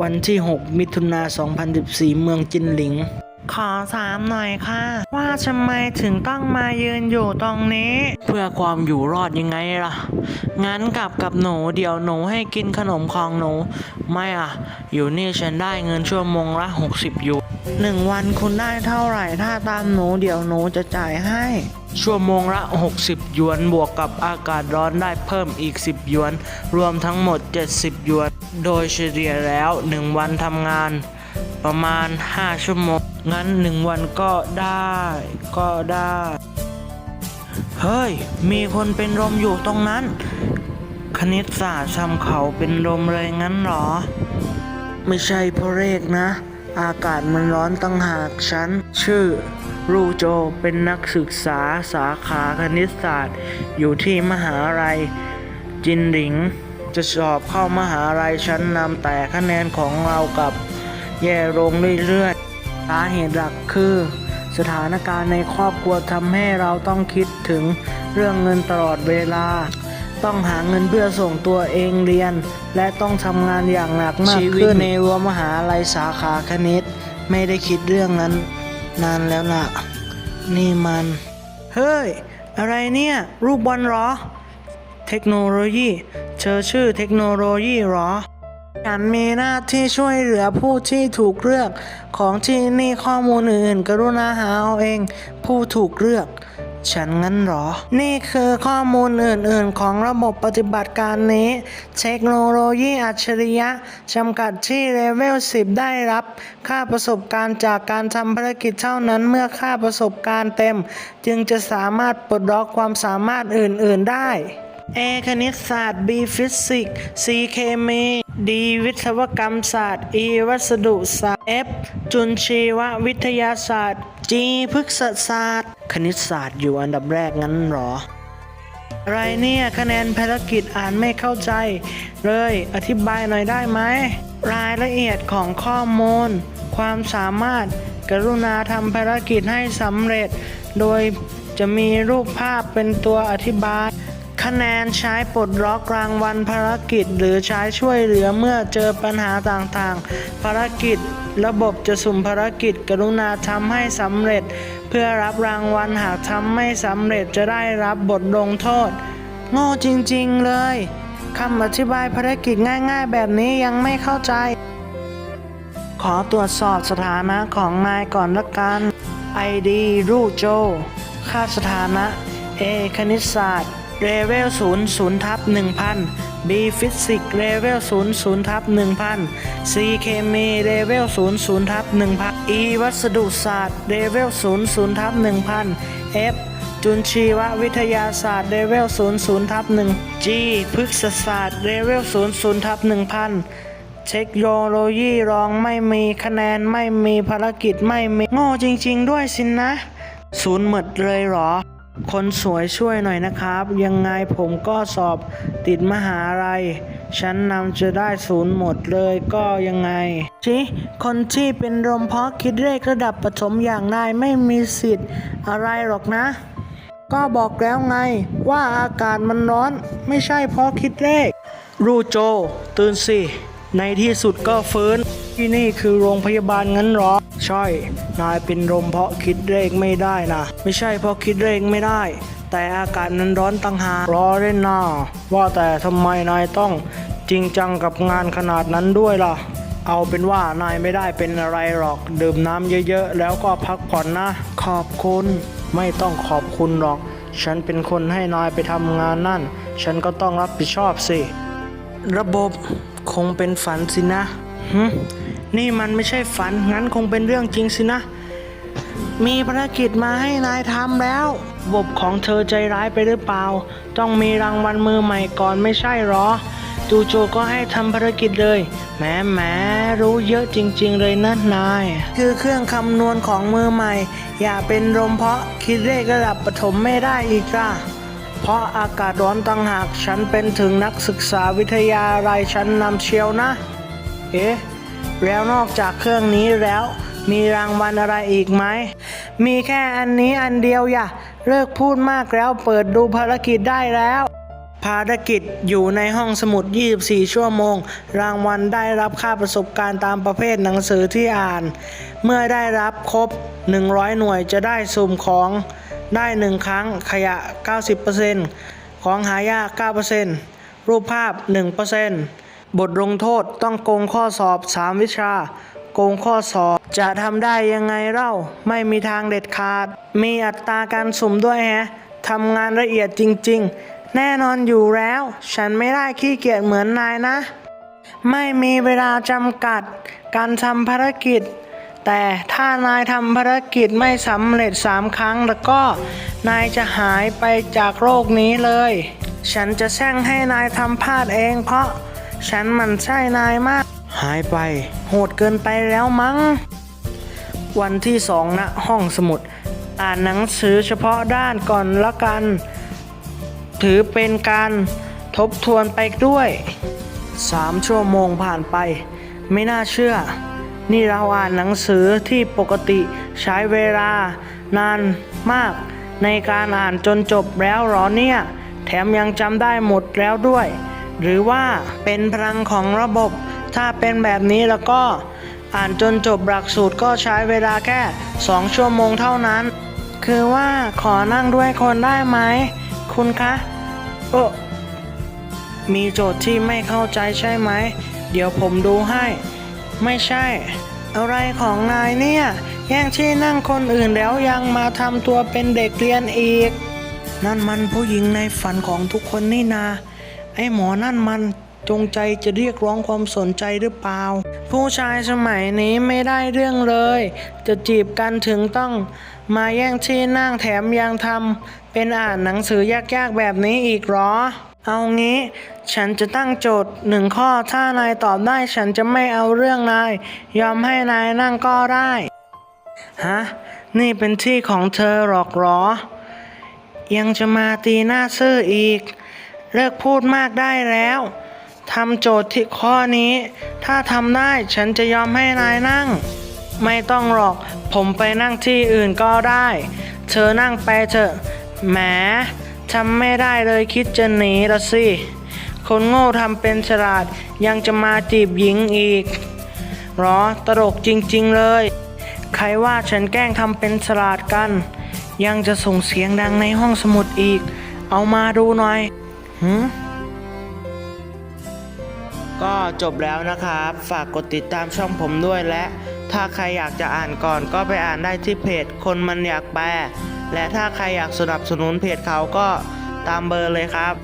วันที่ 6 มิถุนา 2014 เมืองจินหลิง ขอถามหน่อยค่ะ ว่าทำไมถึงต้องมายืนอยู่ตรงนี้ เพื่อความอยู่รอดยังไงล่ะ งั้นกลับกับหนูเดี๋ยวหนูให้กินขนมของหนู ไม่อะ อยู่นี่ฉันได้เงินชั่วโมงละ 60ยู หนึ่งวันคุณได้เท่าไหร่ ถ้าตามหนูเดี๋ยวหนูจะจ่ายให้ ชั่วโมงละ 60 หยวนบวกกับอากาศร้อนได้เพิ่มอีก 10 หยวน รวมทั้งหมด 70 หยวน โดยเฉลี่ยแล้ว 1 วันทำงาน ประมาณ 5 ชั่วโมง งั้น 1 วันก็ได้ก็ได้ เฮ้ย มีคนเป็นลมอยู่ตรงนั้น คณิตศาสตร์ทำเขาเป็นลมเลยงั้นเหรอ ไม่ใช่เพราะเลขนะ อากาศมันร้อนตั้งหากฉัน ชื่อรูโจเป็นนักศึกษาสาขาคณิตศาสตร์ อยู่ที่มหาลัย จินหลิง จะสอบเข้ามหาลัยชั้นนำแต่คะแนนของเรากับแย่ลงเรื่อยๆสาเหตุหลักคือ สถานการณ์ในครอบครัวทำให้เราต้องคิดถึงเรื่องเงินตลอดเวลา ต้องหาเงินเพื่อส่งตัวเองเรียน และต้องทำงานอย่างหนักมากขึ้นชีวิตในรั้วมหาลัยสาขาคณิต ไม่ได้คิดเรื่องนั้น นานแล้วล่ะ นี่มัน เฮ้ย อะไรเนี่ย รูปบอลเหรอ เทคโนโลยีเธอชื่อเทคโนโลยีเหรอฉันมีหน้าที่ช่วยเหลือผู้ที่ถูกเลือก ของที่นี่ข้อมูลอื่นๆกรุณาหาเอาเอง ผู้ถูกเลือก ฉันงั้นหรอ นี่คือข้อมูลอื่นๆ ของระบบปฏิบัติการนี้ เทคโนโลยีอัจฉริยะจำกัดที่เลเวล 10 ได้รับ ค่าประสบการณ์จากการทำภารกิจเท่านั้นเมื่อค่าประสบการณ์เต็ม จึงจะสามารถปลดล็อกความสามารถอื่นๆได้ A คณิตศาสตร์ B ฟิสิกส์ C เคมี D วิศวกรรมศาสตร์ E วัสดุศาสตร์ F จุลชีววิทยาศาสตร์ G พฤกษศาสตร์ คณิตศาสตร์อยู่อันดับแรกงั้นหรอ อะไรเนี่ยคะแนนภารกิจอ่านไม่เข้าใจ เลยอธิบายหน่อยได้ไหม รายละเอียดของข้อมูล ความสามารถ กรุณาทำภารกิจให้สำเร็จ โดยจะมีรูปภาพเป็นตัวอธิบาย คะแนนใช้ปลดล็อกรางวัลภารกิจ หรือใช้ช่วยเหลือเมื่อเจอปัญหาต่างๆ ภารกิจ ระบบจะสุ่มภารกิจกรุณาทำให้สำเร็จ เพื่อรับรางวัลหากทำไม่สำเร็จจะได้รับบทลงโทษ โง่จริงๆเลยคำอธิบายภารกิจง่ายๆ แบบนี้ยังไม่เข้าใจ ขอตรวจสอบสถานะของนายก่อนละกัน ID รูโจ ค่าสถานะ A คณิตศาสตร์ เลเวล0 0ทับ1000 B ฟิสิกส์เลเวล0 0ทับ1000 C เคมีเลเวล0 0ทับ1000 E วัสดุศาสตร์เลเวล0 0ทับ1000 F จุลชีววิทยาศาสตร์เลเวล0 0ทับ1 G พฤกษศาสตร์เลเวล0 0ทับ1000 เทคโนโลยีรองไม่มีคะแนนไม่มีภารกิจไม่มี โง่จริง ๆ ด้วยสินนะ ศูนย์หมดเลยเหรอ คนสวยช่วยหน่อยนะครับ ยังไงผมก็สอบติดมหาลัยชั้นนำจะได้ศูนย์หมดเลยก็ยังไงจิคนที่เป็นลมเพราะคิดเลขระดับปฐมอย่างนายไม่มีสิทธิ์อะไรหรอกนะ ก็บอกแล้วไงว่าอากาศมันร้อน ไม่ใช่เพราะคิดเลข รูโจ ตื่นสิ ในที่สุดก็ฟื้น ที่นี่คือโรงพยาบาลงั้นหรอ ช่นายเป็นลมเพราะคิดเลขไม่ได้นะ ไม่ใช่เพราะคิดเลขไม่ได้ แต่อากาศนั้นร้อนตั้งหากรอเล่นนะว่าแต่ทำไมนายต้องจริงจังกับงานขนาดนั้นด้วยล่ะ เอาเป็นว่านายไม่ได้เป็นอะไรหรอก ดื่มน้ำเยอะๆ แล้วก็พักผ่อนนะ ขอบคุณ ไม่ต้องขอบคุณหรอก ฉันเป็นคนให้นายไปทำงานนั่น ฉันก็ต้องรับผิดชอบสิ ระบบคงเป็นฝันสินะหึ นี่มันไม่ใช่ฝัน งั้นคงเป็นเรื่องจริงสินะ มีภารกิจมาให้นายทำแล้วระบบของเธอใจร้ายไปหรือเปล่า ต้องมีรางวัลมือใหม่ก่อนไม่ใช่หรอ จูโจก็ให้ทำภารกิจเลยแหมแหมรู้เยอะจริง ๆ เลยนะนาย คือเครื่องคำนวณของมือใหม่ อย่าเป็นลมเพราะคิดเลขระดับปฐมไม่ได้อีกล่ะเพราะอากาศร้อนต่างหากฉันเป็นถึงนักศึกษาวิทยาลัยชั้นนำเชียวนะ เอ๊ะ แล้วนอกจากเครื่องนี้แล้วมีรางวัลอะไรอีกไหม มีแค่อันนี้อันเดียวอย่าเลิกพูดมากแล้วเปิดดูภารกิจได้แล้ว ภารกิจอยู่ในห้องสมุด 24 ชั่วโมง รางวัลได้รับค่าประสบการณ์ตามประเภทหนังสือที่อ่าน เมื่อได้รับครบ 100 หน่วยจะได้สุ่มของได้ 1 ครั้งขยะ 90%ของหายาก 9%รูปภาพ 1% บทลงโทษต้องโกงข้อสอบ 3 วิชา โกงข้อสอบ จะทำได้ยังไงเล่า ไม่มีทางเด็ดขาด มีอัตราการสุ่มด้วยแฮะทำงานละเอียดจริง ๆ แน่นอนอยู่แล้ว ฉันไม่ได้ขี้เกียจเหมือนนายนะ ไม่มีเวลาจำกัด การทำภารกิจ แต่ถ้านายทำภารกิจไม่สำเร็จสามครั้งแล้วก็ นายจะหายไปจากโลกนี้เลย ฉันจะแช่งให้นายทำพลาดเองเพราะ ฉันมันใช่นายมาก หายไป โหดเกินไปแล้วมั้ง วันที่สองณห้องสมุด อ่านหนังสือเฉพาะด้านก่อนละกัน ถือเป็นการทบทวนไปด้วยสามชั่วโมงผ่านไป ไม่น่าเชื่อ นี่เราอ่านหนังสือที่ปกติใช้เวลานานมาก ในการอ่านจนจบแล้วหรอเนี่ย แถมยังจำได้หมดแล้วด้วย หรือว่าเป็นพลังของระบบ ถ้าเป็นแบบนี้แล้วก็อ่านจนจบหลักสูตรก็ใช้เวลาแค่ 2 ชั่วโมงเท่านั้น คือว่าขอนั่งด้วยคนได้ไหม คุณคะโอ้มีโจทย์ที่ไม่เข้าใจใช่ไหม เดี๋ยวผมดูให้ ไม่ใช่ อะไรของนายเนี่ย แย่งที่นั่งคนอื่นแล้วยังมาทำตัวเป็นเด็กเรียนอีก นั่นมันผู้หญิงในฝันของทุกคนนี่นา ไอ้หมอนั่นมันจงใจจะเรียกร้องความสนใจหรือเปล่า ผู้ชายสมัยนี้ไม่ได้เรื่องเลย จะจีบกันถึงต้องมาแย่งที่นั่งแถมยังทำเป็นอ่านหนังสือยากๆแบบนี้อีกหรอ เอางี้ ฉันจะตั้งโจทย์หนึ่งข้อถ้านายตอบได้ฉันจะไม่เอาเรื่องนาย ยอมให้นายนั่งก็ได้ ฮะ นี่เป็นที่ของเธอหรอกหรอ ยังจะมาตีหน้าซื่ออีก เลิกพูดมากได้แล้วทำโจทย์ที่ข้อนี้ ถ้าทำได้ฉันจะยอมให้นายนั่ง ไม่ต้องหรอก ผมไปนั่งที่อื่นก็ได้ เธอนั่งไปเถอะแหมทำไม่ได้เลยคิดจะหนีละสิ คนโง่ทำเป็นฉลาดยังจะมาจีบหญิงอีกหรอตลกจริงๆเลย ใครว่าฉันแกล้งทำเป็นฉลาดกัน ยังจะส่งเสียงดังในห้องสมุดอีก เอามาดูหน่อย หืมก็จบแล้วนะครับ ฝากกดติดตามช่องผมด้วยและ ถ้าใครอยากจะอ่านก่อนก็ไปอ่านได้ที่เพจคนมันอยากแปล และถ้าใครอยากสนับสนุนเพจเขาก็ตามเบอร์เลยครับ